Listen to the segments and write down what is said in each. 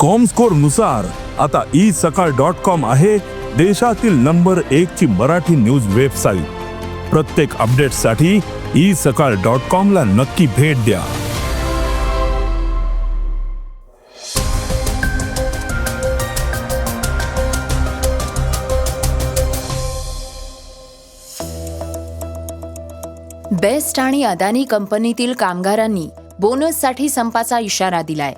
कॉमस्कोरनुसार आता E Sakal dot com आहे देशातील नंबर एक ची मराठी न्यूज वेबसाईट प्रत्येक अपडेटसाठी ई सकाळ डॉट कॉम ला नक्की भेट द्या. बेस्ट आणि अदानी कंपनीतील कामगारांनी बोनससाठी संपाचा इशारा दिलाय.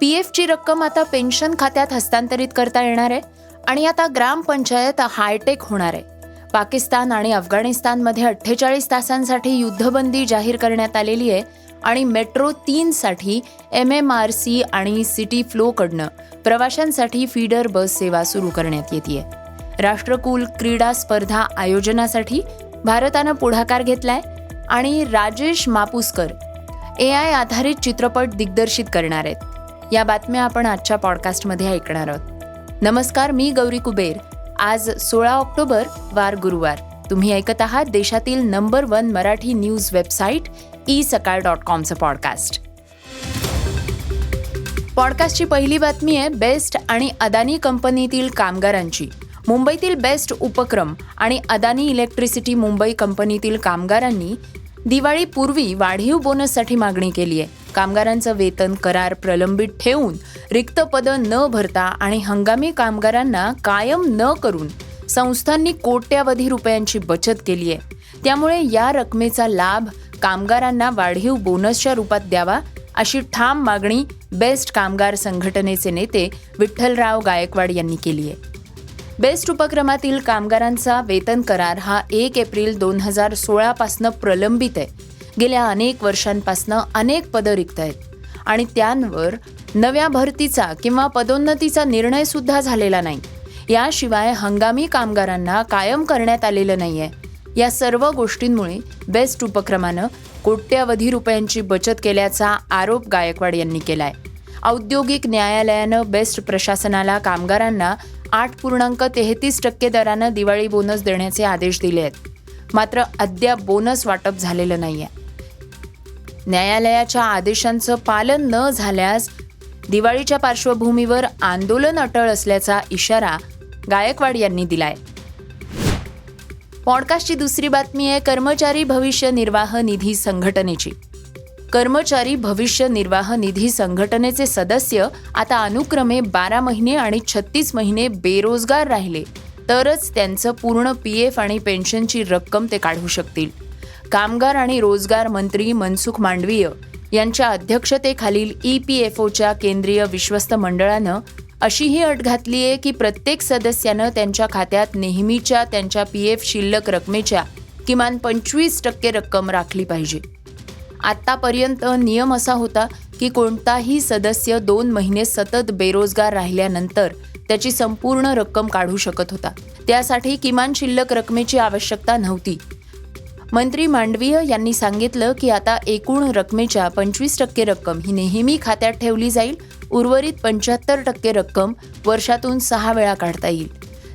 पी एफची रक्कम आता पेन्शन खात्यात हस्तांतरित करता येणार आहे आणि आता ग्रामपंचायत हायटेक होणार आहे. पाकिस्तान आणि अफगाणिस्तानमध्ये अठ्ठेचाळीस तासांसाठी युद्धबंदी जाहीर करण्यात आलेली आहे आणि मेट्रो तीनसाठी एम एम आर सी आणि सिटी फ्लोकडनं प्रवाशांसाठी फीडर बस सेवा सुरू करण्यात येते राष्ट्रकुल क्रीडा स्पर्धा आयोजनासाठी भारतानं पुढाकार घेतलाय आणि राजेश मापुसकर ए आय आधारित चित्रपट दिग्दर्शित करणार आहेत. या बातम्या आपण आजच्या पॉडकास्टमध्ये ऐकणार आहोत. नमस्कार मी गौरी कुबेर. आज सोळा ऑक्टोबर वार गुरुवार. तुम्ही ऐकत आहात देशातील number one Marathi news website e Sakal dot कॉमचं podcast पॉडकास्टची पहिली बातमी आहे बेस्ट आणि अदानी कंपनीतील कामगारांची. मुंबईतील बेस्ट उपक्रम आणि अदानी इलेक्ट्रिसिटी मुंबई कंपनीतील कामगारांनी दिवाळीपूर्वी वाढीव बोनससाठी मागणी केली आहे कामगारांचं वेतन करार प्रलंबित ठेवून रिक्त पदं न भरता आणि हंगामी कामगारांना कायम न करून संस्थांनी कोट्यावधी रुपयांची बचत केली आहे त्यामुळे या रकमेचा लाभ कामगारांना वाढीव बोनसच्या रूपात द्यावा अशी ठाम मागणी बेस्ट कामगार संघटनेचे नेते विठ्ठलराव गायकवाड यांनी केली आहे बेस्ट उपक्रमातील कामगारांचा वेतन करार हा एक एप्रिल दोन हजार सोळापासनं प्रलंबित आहे. गेल्या अनेक वर्षांपासनं अनेक पदं रिक्त आहेत. आणि त्यांवर नव्या भरतीचा किंवा पदोन्नतीचा निर्णय सुद्धा झालेला नाही. याशिवाय हंगामी कामगारांना कायम करण्यात आलेलं नाही आहे या सर्व गोष्टींमुळे बेस्ट उपक्रमानं कोट्यवधी रुपयांची बचत केल्याचा आरोप गायकवाड यांनी केलाय. औद्योगिक न्यायालयानं बेस्ट प्रशासनाला कामगारांना आठ पूर्णांक तेहतीस टक्के दरानं दिवाळी बोनस देण्याचे आदेश दिले आहेत. मात्र अद्याप बोनस वाटप झालेलं नाही आहे न्यायालयाच्या आदेशांचं पालन न झाल्यास दिवाळीच्या पार्श्वभूमीवर आंदोलन अटळ असल्याचा इशारा गायकवाड यांनी दिलाय. पॉडकास्टची दुसरी बातमी आहे कर्मचारी भविष्य निर्वाह निधी संघटनेची. कर्मचारी भविष्य निर्वाह निधी संघटनेचे सदस्य आता अनुक्रमे बारा महिने आणि छत्तीस महिने बेरोजगार राहिले. तरच त्यांचं पूर्ण पी एफ आणि पेन्शनची रक्कम ते काढू शकतील. कामगार आणि रोजगार मंत्री मनसुख मांडवीय यांच्या अध्यक्षतेखालील ई पी एफ ओच्या केंद्रीय विश्वस्त मंडळानं अशीही अट घातली आहे की प्रत्येक सदस्यानं त्यांच्या खात्यात नेहमीच्या त्यांच्या पी एफ शिल्लक रकमेच्या किमान पंचवीस टक्के रक्कम राखली पाहिजे. आत्तापर्यंत नियम असा होता की कोणताही सदस्य दोन महिने सतत बेरोजगार राहिल्यानंतर त्याची संपूर्ण रक्कम काढू शकत होता. त्यासाठी किमान शिल्लक रकमेची आवश्यकता नव्हती. मंत्री मांडवीय यांनी सांगितलं की आता एकूण रकमेच्या पंचवीस टक्के रक्कम ही नेहमी खात्यात ठेवली जाईल उर्वरित पंच्याहत्तर टक्के रक्कम वर्षातून सहा वेळा काढता येईल.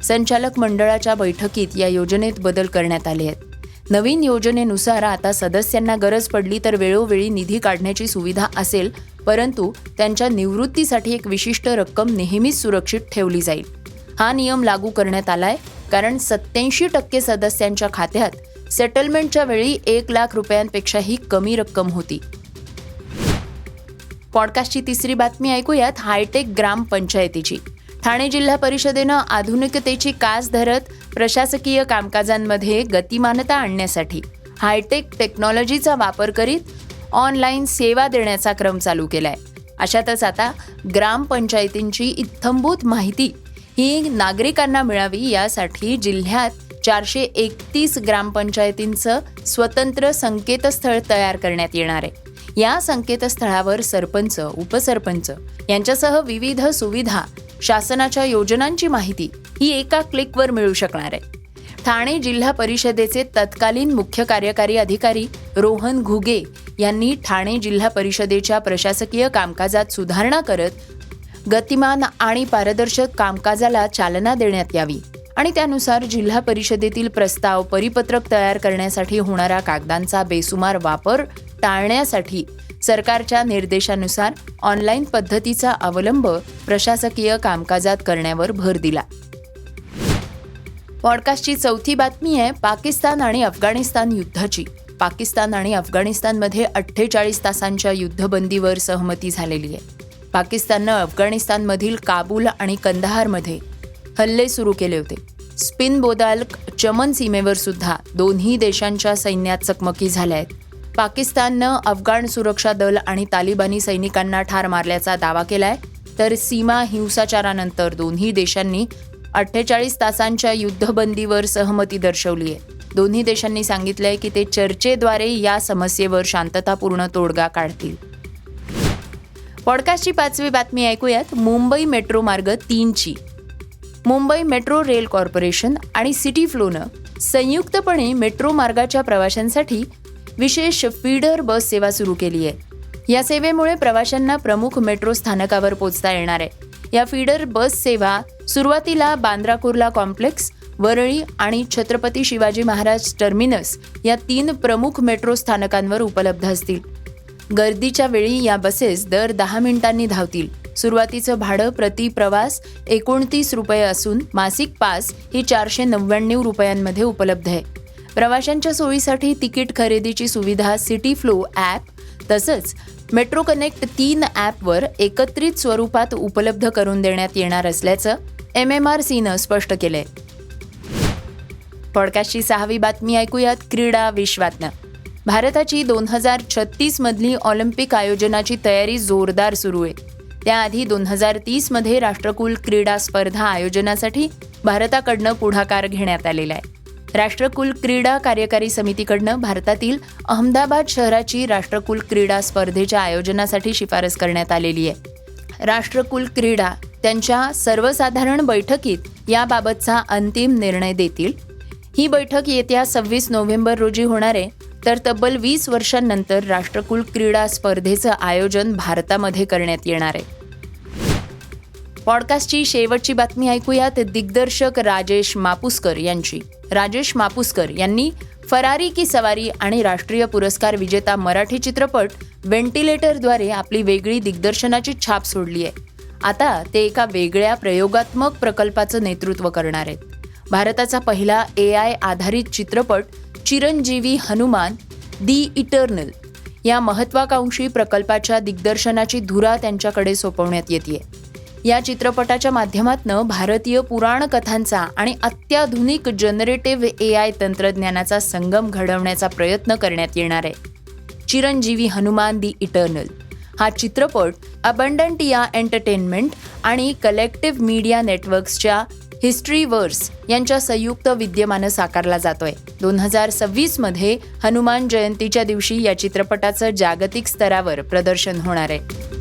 संचालक मंडळाच्या बैठकीत या योजनेत बदल करण्यात आले आहेत. नवीन योजनेनुसार आता सदस्यांना गरज पडली तर वेळोवेळी निधी काढण्याची सुविधा असेल परंतु त्यांच्या निवृत्तीसाठी एक विशिष्ट रक्कम नेहमीच सुरक्षित ठेवली जाईल. हा नियम लागू करण्यात आलाय कारण सत्याऐंशी टक्के सदस्यांच्या खात्यात सेटलमेंटच्या वेळी एक लाख रुपयांपेक्षाही कमी रक्कम होती. पॉडकास्टची तिसरी बातमी ऐकूयात हायटेक ग्रामपंचायतीची ठाणे जिल्हा परिषदेनं आधुनिकतेची कास धरत प्रशासकीय कामकाजांमध्ये गतिमानता आणण्यासाठी हायटेक टेक्नॉलॉजीचा वापर करीत ऑनलाईन सेवा देण्याचा क्रम चालू केलाय. अशातच आता ग्रामपंचायतींची इत्थंभूत माहिती ही नागरिकांना मिळावी यासाठी जिल्ह्यात चारशे एकतीस ग्रामपंचायतींचं स्वतंत्र संकेतस्थळ तयार करण्यात येणार आहे. या संकेतस्थळावर सरपंच उपसरपंच यांच्यासह विविध सुविधा शासनाच्या योजनांची माहिती ही एका क्लिकवर मिळू शकणार आहे. ठाणे जिल्हा परिषदेचे तत्कालीन मुख्य कार्यकारी अधिकारी रोहन घुगे यांनी ठाणे जिल्हा परिषदेच्या प्रशासकीय कामकाजात सुधारणा करत गतिमान आणि पारदर्शक कामकाजाला चालना देण्यात यावी आणि त्यानुसार जिल्हा परिषदेतील प्रस्ताव परिपत्रक तयार करण्यासाठी होणाऱ्या कागदांचा बेसुमार वापर टाळण्यासाठी सरकारच्या निर्देशानुसार ऑनलाईन पद्धतीचा अवलंब प्रशासकीय कामकाजात करण्यावर भर दिला. पॉडकास्टची चौथी बातमी आहे पाकिस्तान आणि अफगाणिस्तान युद्धाची. पाकिस्तान आणि अफगाणिस्तानमध्ये अठ्ठेचाळीस तासांच्या युद्धबंदीवर सहमती झालेली आहे. पाकिस्ताननं अफगाणिस्तानमधील काबूल आणि कंदाहारमध्ये हल्ले सुरू केले होते. स्पिन बोदाल चमन सीमेवर सुद्धा दोन्ही देशांच्या सैन्यात चकमकी झाल्या आहेत. पाकिस्ताननं अफगाण सुरक्षा दल आणि तालिबानी सैनिकांना ठार मारल्याचा दावा केलाय तर सीमा हिंसाचारानंतर दोन्ही देशांनी अठ्ठेचाळीस तासांच्या युद्धबंदीवर सहमती दर्शवली आहे. दोन्ही देशांनी सांगितलंय की ते चर्चेद्वारे या समस्येवर शांततापूर्ण तोडगा काढतील. पॉडकास्टची पाचवी बातमी ऐकूयात. मुंबई मेट्रो मार्ग तीनची. मुंबई मेट्रो रेल कॉर्पोरेशन आणि सिटी फ्लोनं संयुक्तपणे मेट्रो मार्गाच्या प्रवाशांसाठी विशेष फीडर बस सेवा सुरू केली आहे. या सेवेमुळे प्रवाशांना प्रमुख मेट्रो स्थानकावर पोहोचता येणार आहे. या फीडर बस सेवा सुरुवातीला बांद्रा कुर्ला कॉम्प्लेक्स वरळी आणि छत्रपती शिवाजी महाराज टर्मिनस या तीन प्रमुख मेट्रो स्थानकांवर उपलब्ध असतील. गर्दीच्या वेळी या बसेस दर दहा मिनिटांनी धावतील. सुरुवातीचं भाडं प्रति प्रवास एकोणतीस रुपये असून मासिक पास ही चारशे नव्याण्णव रुपयांमध्ये उपलब्ध आहे. प्रवाशांच्या सोयीसाठी तिकीट खरेदीची सुविधा सिटी फ्लो ॲप तसंच मेट्रो कनेक्ट तीन ॲपवर एकत्रित स्वरूपात उपलब्ध करून देण्यात येणार असल्याचं एम एम आर सीनं स्पष्ट केलंय. पॉडकास्टची सहावी बातमी ऐकूयात. क्रीडा विश्वातनं. भारताची दोन हजार छत्तीसमधली ऑलिम्पिक आयोजनाची तयारी जोरदार सुरू आहे. त्याआधी दोन हजार तीसमध्ये राष्ट्रकुल क्रीडा स्पर्धा आयोजनासाठी भारताकडनं पुढाकार घेण्यात आलेला आहे. राष्ट्रकुल क्रीडा कार्यकारी समितीकडनं भारतातील अहमदाबाद शहराची राष्ट्रकुल क्रीडा स्पर्धेच्या आयोजनासाठी शिफारस करण्यात आलेली आहे. राष्ट्रकुल क्रीडा त्यांच्या सर्वसाधारण बैठकीत याबाबतचा अंतिम निर्णय देतील. ही बैठक येत्या सव्वीस नोव्हेंबर रोजी होणार आहे. तर तब्बल वीस वर्षांनंतर राष्ट्रकुल क्रीडा स्पर्धेचं आयोजन भारतामध्ये करण्यात येणार आहे. पॉडकास्टची शेवटची बातमी ऐकूयात दिग्दर्शक राजेश मापुसकर यांची. राजेश मापुसकर यांनी फरारी की सवारी आणि राष्ट्रीय पुरस्कार विजेता मराठी चित्रपट व्हेंटिलेटरद्वारे आपली वेगळी दिग्दर्शनाची छाप सोडली आहे आता ते एका वेगळ्या प्रयोगात्मक प्रकल्पाचं नेतृत्व करणार आहेत. भारताचा पहिला ए आय आधारित चित्रपट चिरंजीवी हनुमान दी इटर्नल या महत्वाकांक्षी प्रकल्पाच्या दिग्दर्शनाची धुरा त्यांच्याकडे सोपवण्यात येते या चित्रपटाच्या माध्यमातनं भारतीय पुराण कथांचा आणि अत्याधुनिक जनरेटिव्ह ए आय तंत्रज्ञानाचा संगम घडवण्याचा प्रयत्न करण्यात येणार आहे. चिरंजीवी हनुमान दी इटर्नल हा चित्रपट अबंडंट या एंटरटेनमेंट आणि कलेक्टिव्ह मीडिया नेटवर्क्सच्या हिस्ट्री वर्स यांच्या संयुक्त विद्यमानं साकारला जातोय. दोन हजार सव्वीसमध्ये हनुमान जयंतीच्या दिवशी या चित्रपटाचं जागतिक स्तरावर प्रदर्शन होणार आहे.